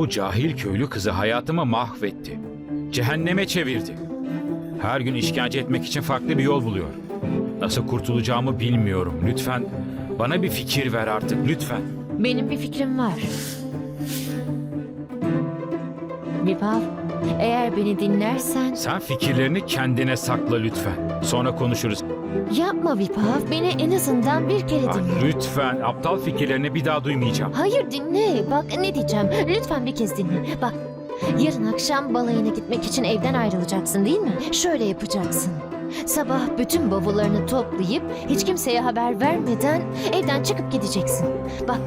Bu cahil köylü kızı hayatımı mahvetti. Cehenneme çevirdi. Her gün işkence etmek için farklı bir yol buluyor. Nasıl kurtulacağımı bilmiyorum. Lütfen bana bir fikir ver artık lütfen. Benim bir fikrim var. Vipav, eğer beni dinlersen... Sen fikirlerini kendine sakla lütfen. Sonra konuşuruz. Yapma Vipav, beni en azından bir kere Ah, dinle. lütfen aptal fikirlerini bir daha duymayacağım. Hayır dinle. Bak ne diyeceğim. Lütfen bir kez dinle. Bak. Yarın akşam balayına gitmek için evden ayrılacaksın değil mi? Şöyle yapacaksın. Sabah bütün bavullarını toplayıp hiç kimseye haber vermeden evden çıkıp gideceksin. Bak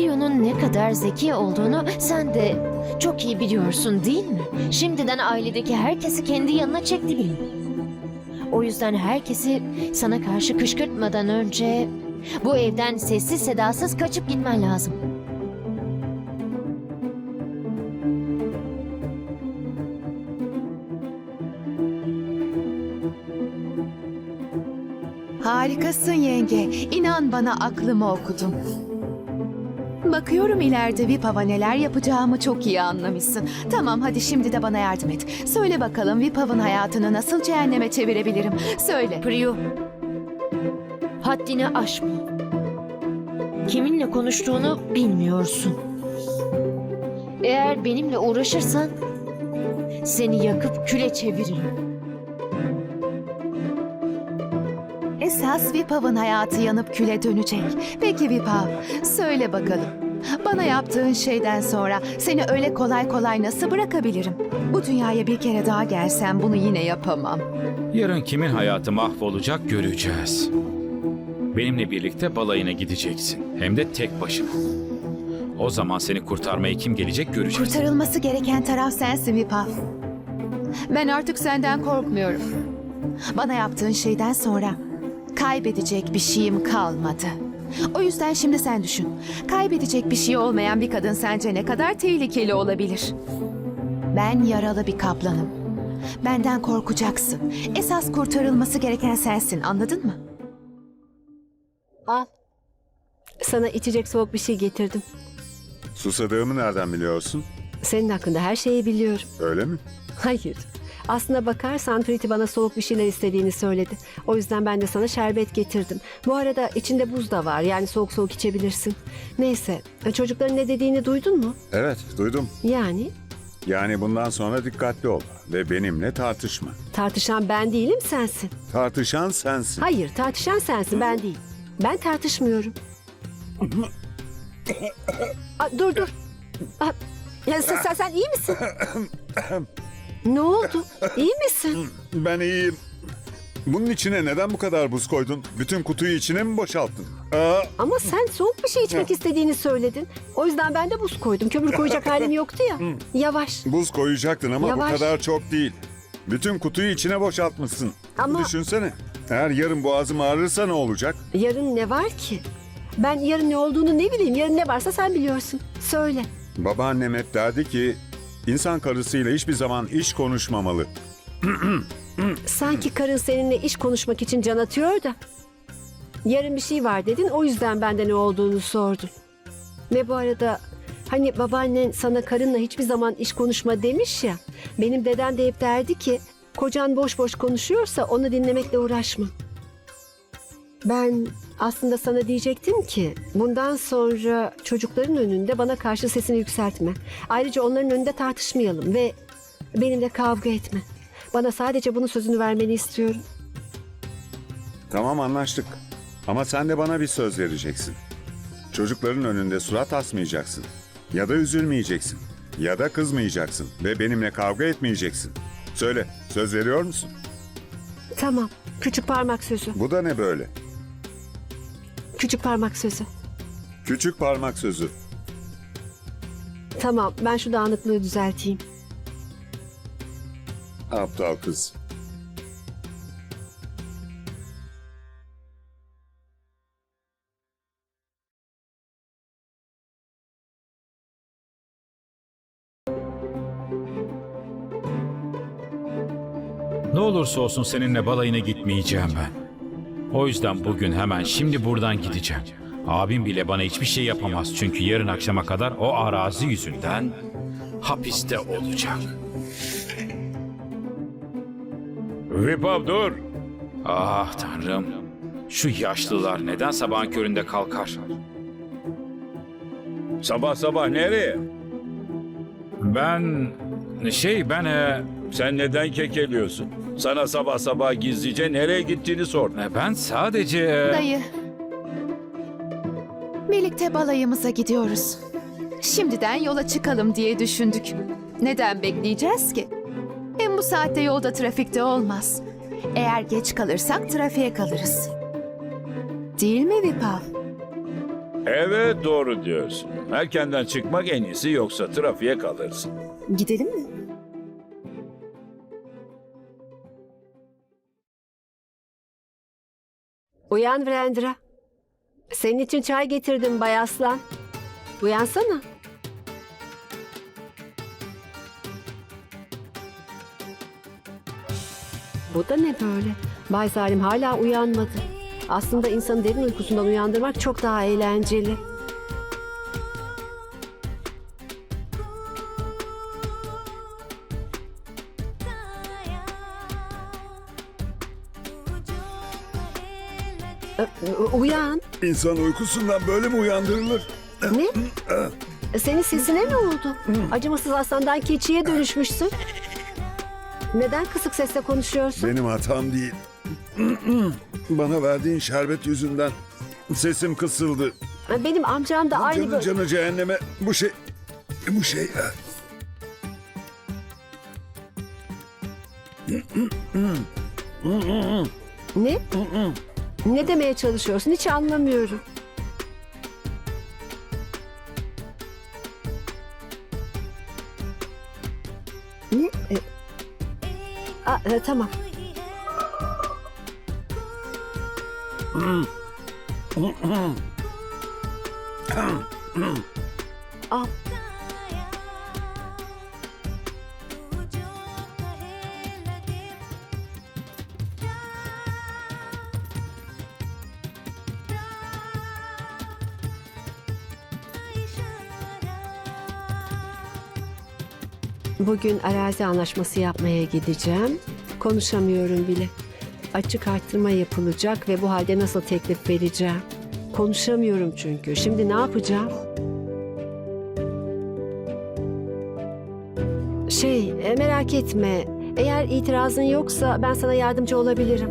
Prio'nun ne kadar zeki olduğunu sen de çok iyi biliyorsun değil mi? Şimdiden ailedeki herkesi kendi yanına çekti bile. O yüzden herkesi sana karşı kışkırtmadan önce bu evden sessiz sedasız kaçıp gitmen lazım. Harikasın yenge. İnan bana aklımı okudun. Bakıyorum ileride Vipav'a neler yapacağımı çok iyi anlamışsın. Tamam hadi şimdi de bana yardım et. Söyle bakalım Vipav'ın hayatını nasıl cehenneme çevirebilirim? Söyle. Priyu, haddini aşma. Kiminle konuştuğunu bilmiyorsun. Eğer benimle uğraşırsan seni yakıp küle çeviririm. Esas Vipav'ın hayatı yanıp küle dönecek. Peki Vipav, söyle bakalım. Bana yaptığın şeyden sonra seni öyle kolay kolay nasıl bırakabilirim? Bu dünyaya bir kere daha gelsem bunu yine yapamam. Yarın kimin hayatı mahvolacak göreceğiz. Benimle birlikte balayına gideceksin. Hem de tek başına. O zaman seni kurtarmaya kim gelecek göreceğiz. Kurtarılması gereken taraf sensin Vipav. Ben artık senden korkmuyorum. Bana yaptığın şeyden sonra kaybedecek bir şeyim kalmadı. O yüzden şimdi sen düşün. Kaybedecek bir şey olmayan bir kadın sence ne kadar tehlikeli olabilir? Ben yaralı bir kaplanım. Benden korkacaksın. Esas kurtarılması gereken sensin, anladın mı? Al. Sana içecek soğuk bir şey getirdim. Susadığımı nereden biliyorsun? Senin hakkında her şeyi biliyorum. Öyle mi? Hayır. Aslına bakarsan Priti bana soğuk bir şeyler istediğini söyledi. O yüzden ben de sana şerbet getirdim. Bu arada içinde buz da var. Yani soğuk soğuk içebilirsin. Neyse. Çocukların ne dediğini duydun mu? Evet, duydum. Yani Yani bundan sonra dikkatli ol ve benimle tartışma. tartışan ben değilim sensin. Tartışan sensin. Hayır tartışan sensin ben değil. Ben tartışmıyorum. Aa, dur dur. Aa, ya sen, sen, sen iyi misin? ne oldu? İyi misin? Ben iyiyim. Bunun içine neden bu kadar buz koydun? Bütün kutuyu içine mi boşalttın? Aa, Ama sen soğuk bir şey içmek istediğini söyledin. O yüzden ben de buz koydum. Kömür koyacak halim yoktu ya. Yavaş. buz koyacaktın ama Yavaş. bu kadar çok değil. Bütün kutuyu içine boşaltmışsın. Ama- Düşünsene. Eğer yarın boğazım ağrırsa ne olacak? Yarın ne var ki? Ben yarın ne olduğunu ne bileyim. Yarın ne varsa sen biliyorsun. Söyle. Babaannem hep derdi ki insan karısıyla hiçbir zaman iş konuşmamalı. Sanki karın seninle iş konuşmak için can atıyor da. Yarın bir şey var dedin. O yüzden bende ne olduğunu sordun. Ve bu arada hani babaannen sana karınla hiçbir zaman iş konuşma demiş ya. Benim dedem de hep derdi ki kocan boş boş konuşuyorsa onu dinlemekle uğraşma. Ben aslında sana diyecektim ki bundan sonra çocukların önünde bana karşı sesini yükseltme. Ayrıca onların önünde tartışmayalım ve benimle kavga etme. Bana sadece bunun sözünü vermeni istiyorum. Tamam anlaştık. Ama sen de bana bir söz vereceksin. Çocukların önünde surat asmayacaksın. Ya da üzülmeyeceksin. Ya da kızmayacaksın. Ve benimle kavga etmeyeceksin. Söyle, söz veriyor musun? Tamam. Küçük parmak sözü. Bu da ne böyle? Küçük parmak sözü. Küçük parmak sözü. Tamam. Ben şu dağınıklığı düzelteyim. Aptal kız. Ne olursa olsun seninle balayına gitmeyeceğim ben. O yüzden bugün hemen şimdi buradan gideceğim. Abim bile bana hiçbir şey yapamaz çünkü yarın akşama kadar o arazi yüzünden hapiste olacak. Vipav dur. Ah tanrım. Şu yaşlılar neden sabahın köründe kalkar? Sabah sabah nereye? Ben şey ben e, Sen neden kekeliyorsun? Sana sabah sabah gizlice nereye gittiğini sordum. e, ben sadece e, Dayı. Birlikte balayımıza gidiyoruz. Şimdiden yola çıkalım diye düşündük. Neden bekleyeceğiz ki? Hem bu saatte yolda trafikte olmaz. Eğer geç kalırsak trafiğe kalırız. Değil mi Vipav? Evet doğru diyorsun. Erkenden çıkmak en iyisi yoksa trafiğe kalırsın. Gidelim mi? Uyan Vrendra. Senin için çay getirdim Bay Aslan. Uyansana. Bu da ne böyle? Bay Salim hala uyanmadı. Aslında insanı derin uykusundan uyandırmak çok daha eğlenceli. Uyan. İnsan uykusundan böyle mi uyandırılır? Ne? Senin sesine ne oldu? Acımasız aslandan keçiye dönüşmüşsün. Neden kısık sesle konuşuyorsun? Benim hatam değil. Bana verdiğin şerbet yüzünden sesim kısıldı. Benim amcam da aynı Canı böyle... canı cehenneme bu şey bu şey Ne? Ne demeye çalışıyorsun? Hiç anlamıyorum. Ne? E... Aa, e, tamam. Al. Bugün arazi anlaşması yapmaya gideceğim. Konuşamıyorum bile. Açık arttırma yapılacak ve bu halde nasıl teklif vereceğim? Konuşamıyorum çünkü. Şimdi ne yapacağım? Şey, e, merak etme. Eğer itirazın yoksa ben sana yardımcı olabilirim.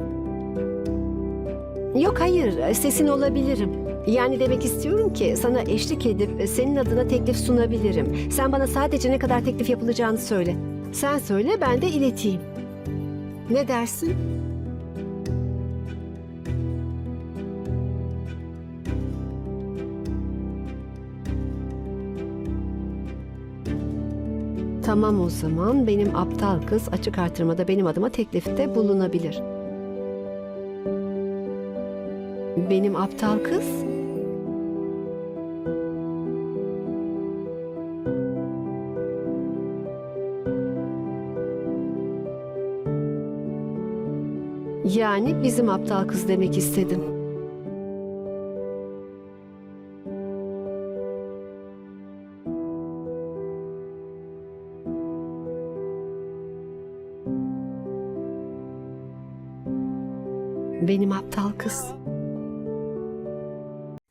Yok hayır, e, sesin olabilirim. Yani demek istiyorum ki sana eşlik edip e, senin adına teklif sunabilirim. Sen bana sadece ne kadar teklif yapılacağını söyle. Sen söyle ben de ileteyim. Ne dersin? Tamam o zaman benim aptal kız açık artırmada benim adıma teklifte bulunabilir. Benim aptal kız? Yani bizim aptal kız demek istedim. Benim aptal kız.